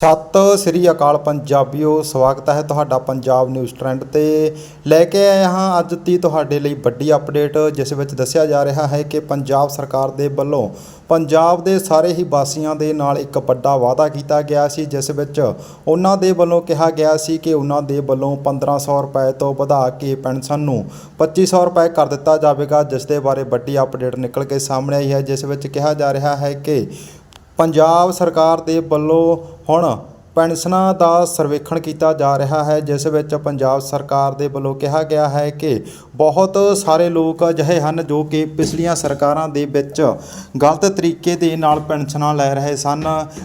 ਸਤਿ ਸ੍ਰੀ ਅਕਾਲ ਪੰਜਾਬੀਓ, ਸਵਾਗਤ ਹੈ ਤੁਹਾਡਾ ਪੰਜਾਬ ਨਿਊਜ਼ ਟ੍ਰੈਂਡ ਤੇ। ਲੈ ਕੇ ਆਏ ਹਾਂ ਅੱਜ ਦੀ ਤੁਹਾਡੇ ਲਈ ਵੱਡੀ ਅਪਡੇਟ, ਜਿਸ ਵਿੱਚ ਦੱਸਿਆ ਜਾ ਰਿਹਾ ਹੈ ਕਿ ਪੰਜਾਬ ਸਰਕਾਰ ਦੇ ਵੱਲੋਂ ਪੰਜਾਬ ਦੇ ਸਾਰੇ ਹੀ ਵਾਸੀਆਂ ਦੇ ਨਾਲ ਇੱਕ ਵੱਡਾ ਵਾਅਦਾ ਕੀਤਾ ਗਿਆ ਸੀ, ਜਿਸ ਵਿੱਚ ਉਹਨਾਂ ਦੇ ਵੱਲੋਂ ਕਿਹਾ ਗਿਆ ਸੀ ਕਿ ਉਹਨਾਂ ਦੇ ਵੱਲੋਂ 1500 ਰੁਪਏ ਤੋਂ ਵਧਾ ਕੇ ਪੈਨਸ਼ਨ ਨੂੰ 2500 ਰੁਪਏ ਕਰ ਦਿੱਤਾ ਜਾਵੇਗਾ, ਜਿਸ ਦੇ ਬਾਰੇ ਵੱਡੀ ਅਪਡੇਟ ਨਿਕਲ ਕੇ ਸਾਹਮਣੇ ਆਈ ਹੈ, ਜਿਸ ਵਿੱਚ ਕਿਹਾ ਜਾ ਰਿਹਾ ਹੈ ਕਿ ਪੰਜਾਬ ਸਰਕਾਰ ਦੇ ਵੱਲੋਂ ਹੁਣ ਪੈਨਸ਼ਨਾਂ ਦਾ ਸਰਵੇਖਣ ਕੀਤਾ ਜਾ ਰਿਹਾ ਹੈ, ਜਿਸ ਵਿੱਚ ਪੰਜਾਬ ਸਰਕਾਰ ਦੇ ਵੱਲੋਂ ਕਿਹਾ ਗਿਆ ਹੈ ਕਿ ਬਹੁਤ ਸਾਰੇ ਲੋਕ ਅਜਿਹੇ ਹਨ ਜੋ ਕਿ ਪਿਛਲੀਆਂ ਸਰਕਾਰਾਂ ਦੇ ਵਿੱਚ ਗਲਤ ਤਰੀਕੇ ਦੇ ਨਾਲ ਪੈਨਸ਼ਨਾਂ ਲੈ ਰਹੇ ਸਨ,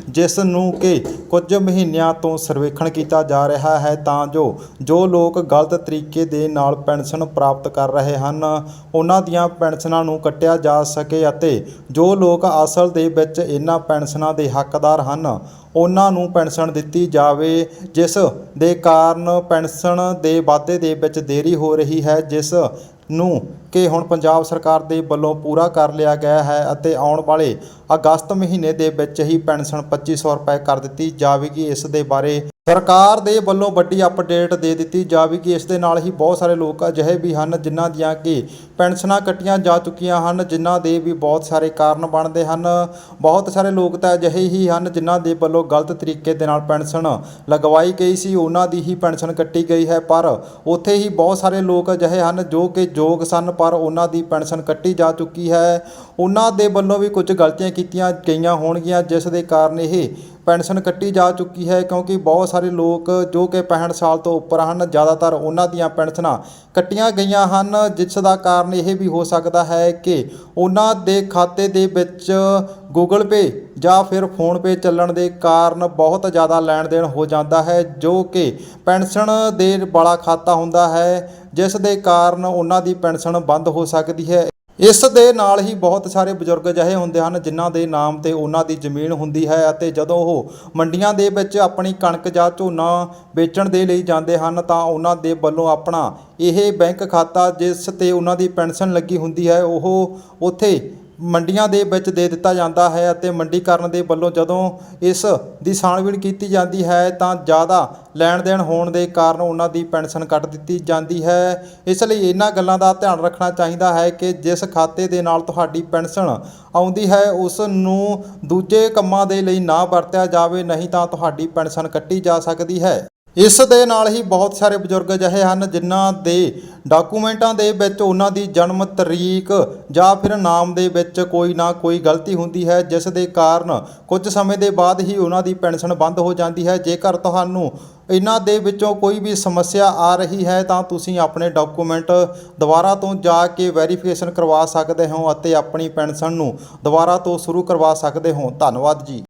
ਜਿਸ ਨੂੰ ਕਿ ਕੁਝ ਮਹੀਨਿਆਂ ਤੋਂ ਸਰਵੇਖਣ ਕੀਤਾ ਜਾ ਰਿਹਾ ਹੈ ਤਾਂ ਜੋ ਜੋ ਲੋਕ ਗਲਤ ਤਰੀਕੇ ਦੇ ਨਾਲ ਪੈਨਸ਼ਨ ਪ੍ਰਾਪਤ ਕਰ ਰਹੇ ਹਨ, ਉਹਨਾਂ ਦੀਆਂ ਪੈਨਸ਼ਨਾਂ ਨੂੰ ਕੱਟਿਆ ਜਾ ਸਕੇ ਅਤੇ ਜੋ ਲੋਕ ਅਸਲ ਦੇ ਵਿੱਚ ਇਹਨਾਂ ਪੈਨਸ਼ਨਾਂ ਦੇ ਹੱਕਦਾਰ ਹਨ ਉਹਨਾਂ ਨੂੰ ਪੈਨਸ਼ਨ ਦਿੱਤੀ ਜਾਵੇ, ਜਿਸ ਦੇ ਕਾਰਨ ਪੈਨਸ਼ਨ ਦੇ ਵਾਧੇ ਦੇ ਵਿੱਚ ਦੇਰੀ ਹੋ ਰਹੀ ਹੈ, ਜਿਸ ਨੂੰ ਕਿ ਹੁਣ ਪੰਜਾਬ ਸਰਕਾਰ ਦੇ ਵੱਲੋਂ ਪੂਰਾ ਕਰ ਲਿਆ ਗਿਆ ਹੈ ਅਤੇ ਆਉਣ ਵਾਲੇ ਅਗਸਤ ਮਹੀਨੇ ਦੇ ਵਿੱਚ ਹੀ ਪੈਨਸ਼ਨ 2500 ਰੁਪਏ ਕਰ ਦਿੱਤੀ ਜਾਵੇਗੀ। ਇਸ ਦੇ ਬਾਰੇ ਸਰਕਾਰ ਦੇ ਵੱਲੋਂ ਵੱਡੀ ਅਪਡੇਟ ਦੇ ਦਿੱਤੀ ਜਾਵੇਗੀ। ਇਸ ਦੇ ਨਾਲ ਹੀ ਬਹੁਤ ਸਾਰੇ ਲੋਕ ਅਜਿਹੇ ਵੀ ਹਨ ਜਿਨ੍ਹਾਂ ਦੀਆਂ ਕਿ ਪੈਨਸ਼ਨਾਂ ਕੱਟੀਆਂ ਜਾ ਚੁੱਕੀਆਂ ਹਨ, ਜਿਨ੍ਹਾਂ ਦੇ ਵੀ ਬਹੁਤ ਸਾਰੇ ਕਾਰਨ ਬਣਦੇ ਹਨ। ਬਹੁਤ ਸਾਰੇ ਲੋਕ ਤਾਂ ਅਜਿਹੇ ਹੀ ਹਨ ਜਿਨ੍ਹਾਂ ਦੇ ਵੱਲੋਂ ਗਲਤ ਤਰੀਕੇ ਦੇ ਨਾਲ ਪੈਨਸ਼ਨ ਲਗਵਾਈ ਗਈ ਸੀ। ਉਹਨਾਂ ਦੀ ਹੀ ਪੈਨਸ਼ਨ ਕੱਟੀ ਗਈ ਹੈ, ਪਰ ਉੱਥੇ ਹੀ ਬਹੁਤ ਸਾਰੇ ਲੋਕ ਅਜਿਹੇ ਹਨ ਜੋ ਕਿ ਯੋਗ ਸਨ, ਪਰ ਉਹਨਾਂ ਦੀ ਪੈਨਸ਼ਨ ਕੱਟੀ ਜਾ ਚੁੱਕੀ ਹੈ। ਉਹਨਾਂ ਦੇ ਵੱਲੋਂ ਵੀ ਕੁਝ ਗਲਤੀਆਂ ਕੀਤੀਆਂ ਗਈਆਂ ਹੋਣਗੀਆਂ, ਜਿਸ ਦੇ ਕਾਰਨ ਇਹ ਪੈਨਸ਼ਨ ਕੱਟੀ ਜਾ ਚੁੱਕੀ ਹੈ ਕਿਉਂਕਿ ਬਹੁਤ ਸਾਰੇ ਲੋਕ ਜੋ ਕਿ 65 ਸਾਲ ਤੋਂ ਉੱਪਰ ਹਨ, ਜ਼ਿਆਦਾਤਰ ਉਹਨਾਂ ਦੀਆਂ ਪੈਨਸ਼ਨਾਂ ਕੱਟੀਆਂ ਗਈਆਂ ਹਨ, ਜਿਸ ਦਾ ਕਾਰਨ ਇਹ ਵੀ ਹੋ ਸਕਦਾ ਹੈ ਕਿ ਉਹਨਾਂ ਦੇ ਖਾਤੇ ਦੇ ਵਿੱਚ ਗੂਗਲ ਪੇ ਜਾਂ ਫਿਰ ਫੋਨ ਪੇ ਚੱਲਣ ਦੇ ਕਾਰਨ ਬਹੁਤ ਜ਼ਿਆਦਾ ਲੈਣ ਦੇਣ ਹੋ ਜਾਂਦਾ ਹੈ, ਜੋ ਕਿ ਪੈਨਸ਼ਨ ਦੇ ਵਾਲਾ ਖਾਤਾ ਹੁੰਦਾ ਹੈ, ਜਿਸ ਦੇ ਕਾਰਨ ਉਹਨਾਂ ਦੀ ਪੈਨਸ਼ਨ ਬੰਦ ਹੋ ਸਕਦੀ ਹੈ। ਇਸ ਦੇ ਨਾਲ ਹੀ ਬਹੁਤ ਸਾਰੇ ਬਜ਼ੁਰਗ ਅਜਿਹੇ ਹੁੰਦੇ ਹਨ ਜਿਨ੍ਹਾਂ ਦੇ ਨਾਮ ਤੇ ਉਹਨਾਂ ਦੀ ਜ਼ਮੀਨ ਹੁੰਦੀ ਹੈ ਅਤੇ ਜਦੋਂ ਉਹ ਮੰਡੀਆਂ ਦੇ ਵਿੱਚ ਆਪਣੀ ਕਣਕ ਜਾਂ ਝੋਨਾ ਵੇਚਣ ਦੇ ਲਈ ਜਾਂਦੇ ਹਨ ਤਾਂ ਉਹਨਾਂ ਦੇ ਵੱਲੋਂ ਆਪਣਾ ਇਹ ਬੈਂਕ ਖਾਤਾ ਜਿਸ ਤੇ ਉਹਨਾਂ ਦੀ ਪੈਨਸ਼ਨ ਲੱਗੀ ਹੁੰਦੀ ਹੈ ਉਹ ਉੱਥੇ ਮੰਡੀਆਂ ਦੇ ਵਿੱਚ ਦੇ ਦਿੱਤਾ ਜਾਂਦਾ ਹੈ ਅਤੇ ਮੰਡੀਕਰਨ ਦੇ ਵੱਲੋਂ ਜਦੋਂ ਇਸ ਦੀ ਛਾਣਬੀਣ ਕੀਤੀ ਜਾਂਦੀ ਹੈ ਤਾਂ ਜ਼ਿਆਦਾ ਲੈਣ ਦੇਣ ਹੋਣ ਦੇ ਕਾਰਨ ਉਹਨਾਂ ਦੀ ਪੈਨਸ਼ਨ ਕੱਟ ਦਿੱਤੀ ਜਾਂਦੀ ਹੈ। ਇਸ ਲਈ ਇਹਨਾਂ ਗੱਲਾਂ ਦਾ ਧਿਆਨ ਰੱਖਣਾ ਚਾਹੀਦਾ ਹੈ ਕਿ ਜਿਸ ਖਾਤੇ ਦੇ ਨਾਲ ਤੁਹਾਡੀ ਪੈਨਸ਼ਨ ਆਉਂਦੀ ਹੈ, ਉਸ ਨੂੰ ਦੂਜੇ ਕੰਮਾਂ ਦੇ ਲਈ ਨਾ ਵਰਤਿਆ ਜਾਵੇ, ਨਹੀਂ ਤਾਂ ਤੁਹਾਡੀ ਪੈਨਸ਼ਨ ਕੱਟੀ ਜਾ ਸਕਦੀ ਹੈ। ਇਸ ਦੇ ਨਾਲ ਹੀ ਬਹੁਤ ਸਾਰੇ ਬਜ਼ੁਰਗ ਅਜਿਹੇ ਹਨ ਜਿਨ੍ਹਾਂ ਦੇ ਡਾਕੂਮੈਂਟਾਂ ਦੇ ਵਿੱਚ ਉਹਨਾਂ ਦੀ ਜਨਮ ਤਰੀਕ ਜਾਂ ਫਿਰ ਨਾਮ ਦੇ ਵਿੱਚ ਕੋਈ ਨਾ ਕੋਈ ਗਲਤੀ ਹੁੰਦੀ ਹੈ, ਜਿਸ ਦੇ ਕਾਰਨ ਕੁਝ ਸਮੇਂ ਦੇ ਬਾਅਦ ਹੀ ਉਹਨਾਂ ਦੀ ਪੈਨਸ਼ਨ ਬੰਦ ਹੋ ਜਾਂਦੀ ਹੈ। ਜੇਕਰ ਤੁਹਾਨੂੰ ਇਹਨਾਂ ਦੇ ਵਿੱਚੋਂ ਕੋਈ ਵੀ ਸਮੱਸਿਆ ਆ ਰਹੀ ਹੈ, ਤਾਂ ਤੁਸੀਂ ਆਪਣੇ ਡਾਕੂਮੈਂਟ ਦੁਬਾਰਾ ਤੋਂ ਜਾ ਕੇ ਵੈਰੀਫਿਕੇਸ਼ਨ ਕਰਵਾ ਸਕਦੇ ਹੋ ਅਤੇ ਆਪਣੀ ਪੈਨਸ਼ਨ ਨੂੰ ਦੁਬਾਰਾ ਤੋਂ ਸ਼ੁਰੂ ਕਰਵਾ ਸਕਦੇ ਹੋ। ਧੰਨਵਾਦ ਜੀ।